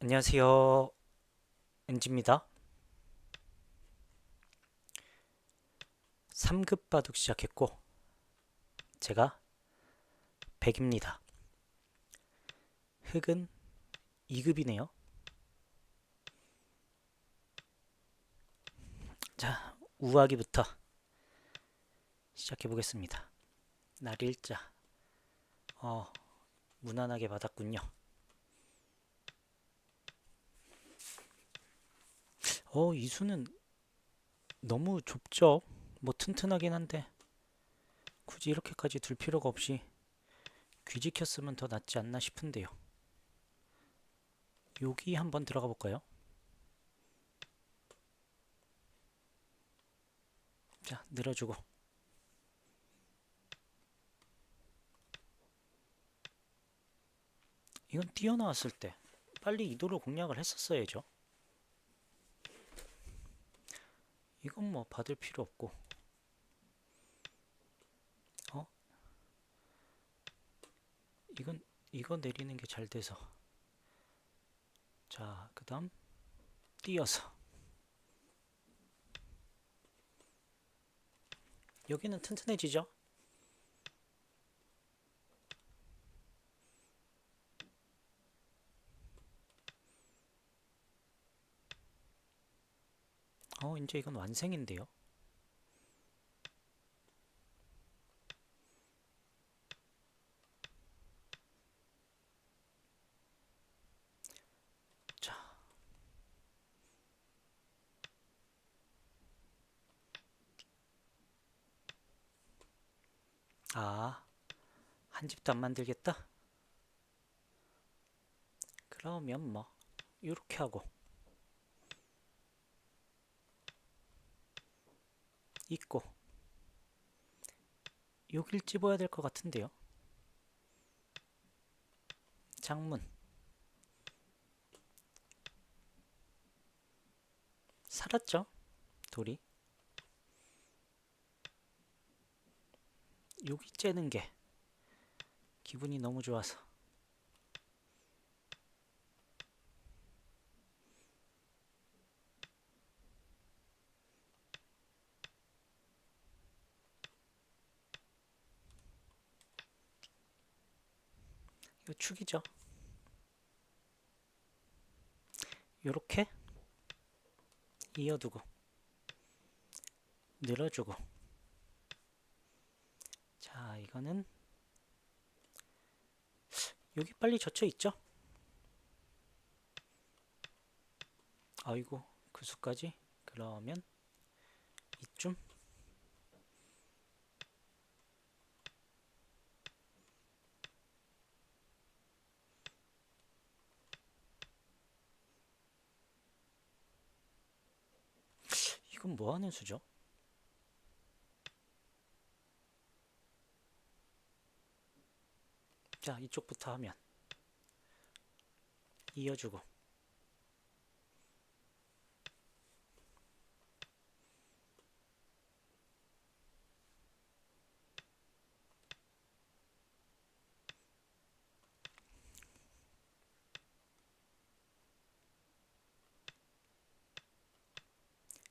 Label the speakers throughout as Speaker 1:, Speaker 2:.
Speaker 1: 안녕하세요. 은지입니다. 3급 바둑 시작했고, 제가 100입니다. 흑은 2급이네요. 자, 우아기부터 시작해 보겠습니다. 날 일자. 어, 무난하게 받았군요. 어, 이 수는 너무 좁죠? 뭐 튼튼하긴 한데 굳이 이렇게까지 둘 필요가 없이 귀지켰으면 더 낫지 않나 싶은데요. 여기 한번 들어가 볼까요? 자, 늘어주고 이건 뛰어나왔을 때 빨리 이도를 공략을 했었어야죠. 이건 뭐 받을 필요 없고 어? 이건 이거 내리는 게 잘 돼서 자, 그 다음 띄어서 여기는 튼튼해지죠? 어, 이제 이건 완성인데요. 자. 아, 한 집도 안 만들겠다? 그러면 뭐, 이렇게 하고. 있고 여길 집어야 될 것 같은데요. 장문 살았죠? 돌이 여기 째는 게 기분이 너무 좋아서 이거 축이죠. 요렇게 이어두고 늘어주고 자 이거는 여기 빨리 젖혀 있죠? 아이고 그 수까지 그러면 이쯤 이건 뭐 하는 수죠? 자, 이쪽부터 하면 이어주고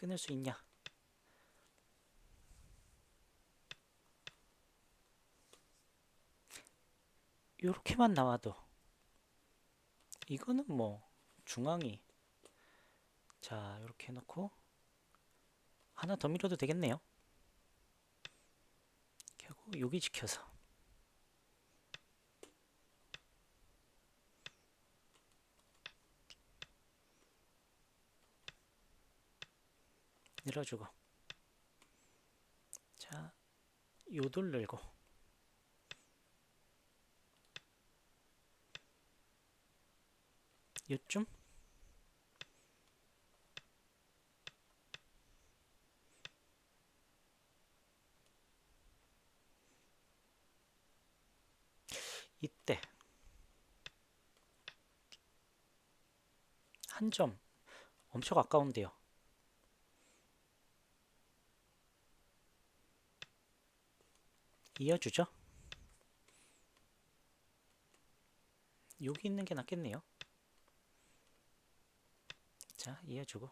Speaker 1: 끊을 수 있냐? 요렇게만 나와도 이거는 뭐 중앙이 자 이렇게 해놓고 하나 더 밀어도 되겠네요 하고 여기 지켜서 늘어주고. 자 요돌 늘고. 요쯤. 이때. 한 점. 엄청 아까운데요. 이어주죠. 여기 있는 게 낫겠네요. 자 이어주고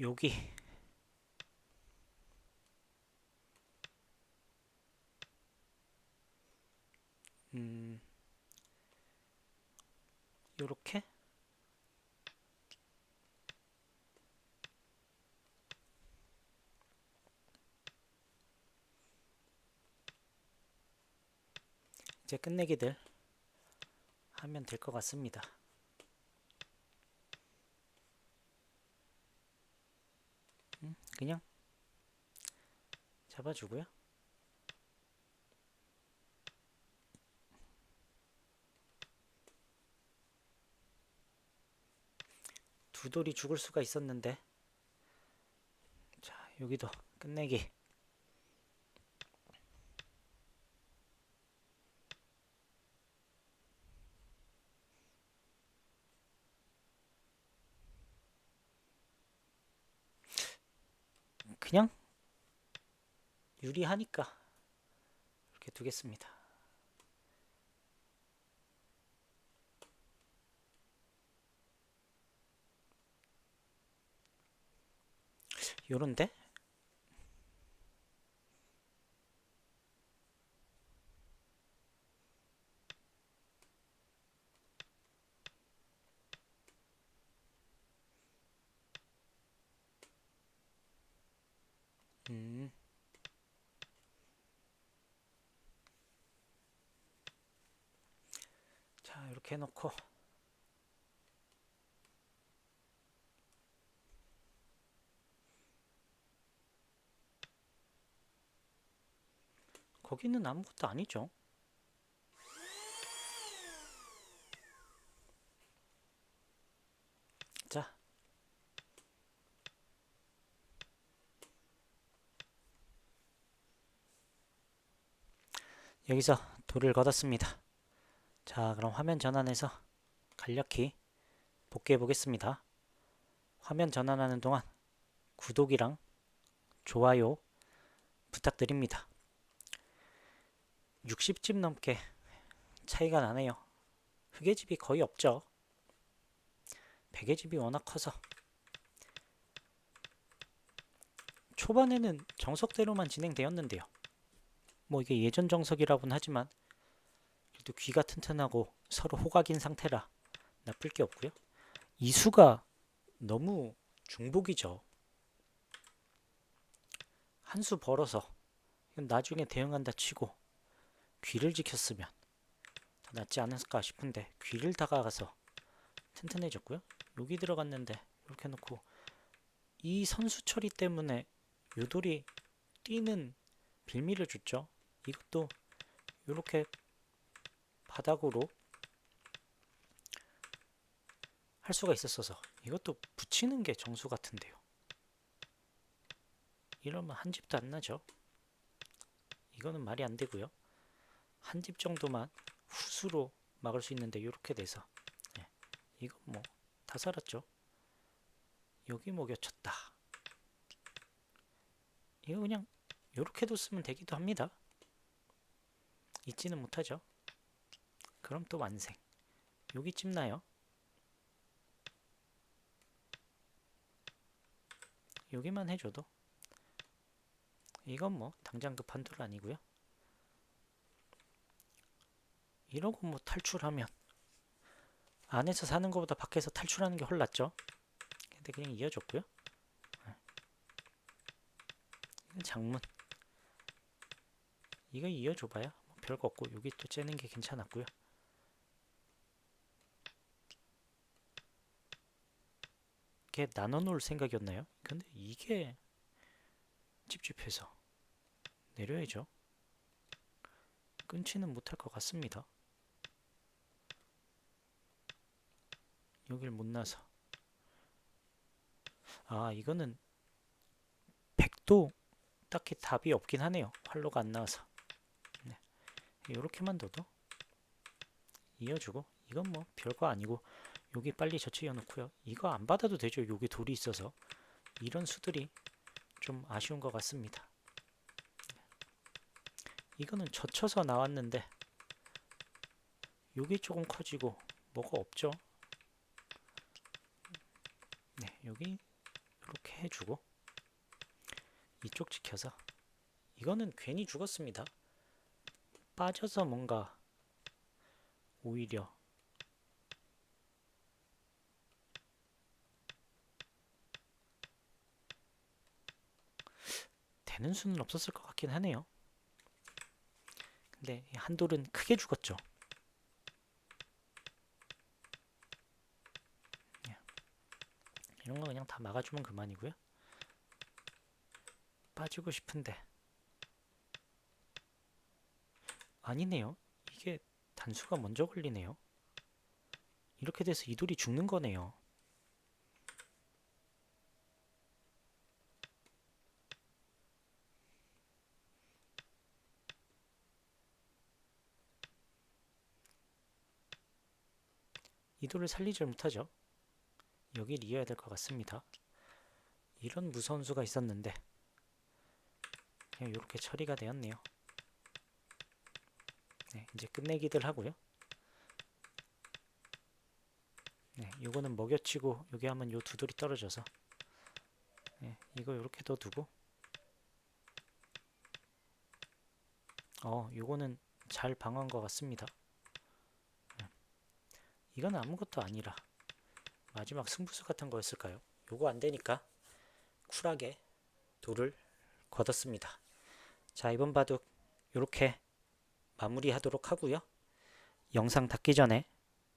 Speaker 1: 여기 음 요렇게 이제 끝내기들 하면 될 것 같습니다. 음, 그냥 잡아주고요. 두 돌이 죽을 수가 있었는데 자 여기도 끝내기 그냥 유리하니까 이렇게 두겠습니다. 요런데? 음. 자, 이렇게 해놓고 거기는 아무것도 아니죠. 자, 여기서 돌을 걷었습니다. 자, 그럼 화면 전환해서 간략히 복귀해 보겠습니다. 화면 전환하는 동안 구독이랑 좋아요 부탁드립니다. 60집 넘게 차이가 나네요. 흑의 집이 거의 없죠. 백의 집이 워낙 커서 초반에는 정석대로만 진행되었는데요. 뭐 이게 예전 정석이라고는 하지만 그래도 귀가 튼튼하고 서로 호각인 상태라 나쁠 게 없고요. 이수가 너무 중복이죠. 한 수 벌어서 나중에 대응한다 치고 귀를 지켰으면 더 낫지 않았을까 싶은데 귀를 다가가서 튼튼해졌고요. 여기 들어갔는데 이렇게 놓고 이 선수 처리 때문에 요돌이 뛰는 빌미를 줬죠. 이것도 이렇게 바닥으로 할 수가 있었어서 이것도 붙이는 게 정수 같은데요. 이러면 한 집도 안 나죠. 이거는 말이 안 되고요. 한 집 정도만 후수로 막을 수 있는데 이렇게 돼서 네. 이건 뭐 다 살았죠. 여기 먹여쳤다. 이거 그냥 이렇게 뒀으면 되기도 합니다. 있지는 못하죠. 그럼 또 완생. 여기 찝나요? 여기만 해줘도 이건 뭐 당장 급한 돌 아니고요. 이러고 뭐 탈출하면 안에서 사는 것보다 밖에서 탈출하는 게 훨 낫죠. 근데 그냥 이어줬고요. 장문. 이거 이어줘봐야 뭐 별거 없고 여기 또 째는 게 괜찮았고요. 이게 나눠 놓을 생각이었나요? 근데 이게 찝찝해서 내려야죠. 끊지는 못할 것 같습니다. 여길 못 나서 아 이거는 100도 딱히 답이 없긴 하네요. 활로가 안 나와서 네. 이렇게만 둬도 이어주고 이건 뭐 별거 아니고 여기 빨리 저치해 놓고요. 이거 안 받아도 되죠. 여기 돌이 있어서 이런 수들이 좀 아쉬운 것 같습니다. 이거는 젖혀서 나왔는데 여기 조금 커지고 뭐가 없죠? 네, 여기 이렇게 해주고 이쪽 지켜서 이거는 괜히 죽었습니다. 빠져서 뭔가 오히려 되는 수는 없었을 것 같긴 하네요. 근데 이 한돌은 크게 죽었죠. 예. 이런 거 그냥 다 막아주면 그만이고요. 빠지고 싶은데 아니네요. 이게 단수가 먼저 걸리네요. 이렇게 돼서 이 돌이 죽는 거네요. 이 돌을 살리질 못하죠. 여길 이어야 될 것 같습니다. 이런 무서운 수가 있었는데 그냥 이렇게 처리가 되었네요. 네, 이제 끝내기들 하고요. 네, 요거는 먹여치고 여기 하면 요 두 돌이 떨어져서 네, 이거 이렇게 더 두고 어, 요거는 잘 방어한 것 같습니다. 네. 이건 아무것도 아니라 마지막 승부수 같은 거였을까요? 요거 안 되니까 쿨하게 돌을 걷었습니다. 자, 이번 바둑 요렇게 마무리하도록 하고요. 영상 닫기 전에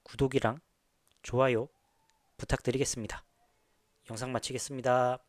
Speaker 1: 구독이랑 좋아요 부탁드리겠습니다. 영상 마치겠습니다.